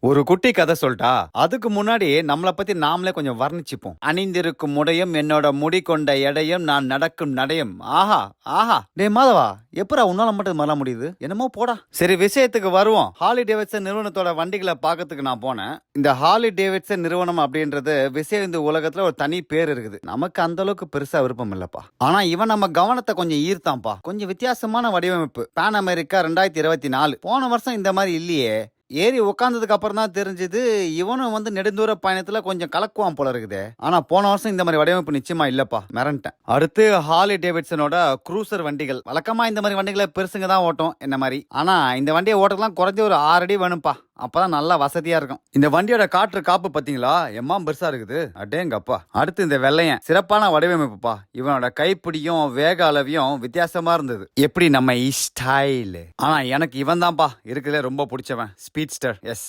ஒரு குட்டி கதை சொல்லிட்டா அதுக்கு முன்னாடி நம்மளை பத்தி நாமளே கொஞ்சம் வர்ணிச்சுப்போம். அணிந்திருக்கும் முடையும் என்னோட முடி கொண்ட எடையும் நான் நடக்கும் நடையும். ஆஹா ஆஹா. டேய் மாதவா எப்பரா உன்னால மட்டும் மாற முடியுது? என்னமோ போடா. சரி விஷயத்துக்கு வருவோம். ஹாலி டேவிட்சன் நிறுவனத்தோட வண்டிகளை பார்க்கறதுக்கு நான் போனேன். இந்த ஹாலி டேவிட்சன் நிறுவனம் அப்படின்றது விஷயம் இந்த உலகத்துல ஒரு தனி பேர் இருக்குது. நமக்கு அந்த அளவுக்கு பெருசா விருப்பம் இல்லப்பா. ஆனா இவன் நம்ம கவனத்தை கொஞ்சம் ஈர்த்தான்ப்பா. கொஞ்சம் வித்தியாசமான வடிவமைப்பு. பேன் அமெரிக்கா ரெண்டாயிரத்தி இருபத்தி நாலு. போன வருஷம் இந்த மாதிரி இல்லையே. ஏறி உட்காந்ததுக்கு அப்புறம் தான் தெரிஞ்சது இவனும் வந்து நெடுந்தூர பயணத்துல கொஞ்சம் கலக்குவான் போல இருக்குது. ஆனா போன வருஷம் இந்த மாதிரி வடிவமைப்பு நிச்சயமா இல்லப்பா. மிரண்டேன். அடுத்து ஹாலி டேவிட்சனோட க்ரூசர் வண்டிகள். வழக்கமா இந்த மாதிரி வண்டிகளை பெருசுங்க தான் ஓட்டும் என்ன மாதிரி. ஆனா இந்த வண்டியை ஓட்டலாம் குறைஞ்ச ஒரு ஆறு அடி வேணும்ப்பா. அப்போ தான் நல்லா வசதியாக இருக்கும். இந்த வண்டியோட காற்று காப்பு பார்த்தீங்களா எம்மா பெருசாக இருக்குது. அடேங்கப்பா. அடுத்து இந்த வெள்ளையன். சிறப்பான வடிவமைப்புப்பா. இவனோட கைப்பிடியும் வேக அளவையும் வித்தியாசமாக இருந்தது. எப்படி நம்ம ஸ்டைல் ஆனால் எனக்கு இவன் தான்ப்பா இருக்குதுல ரொம்ப பிடிச்சவன். Speedster S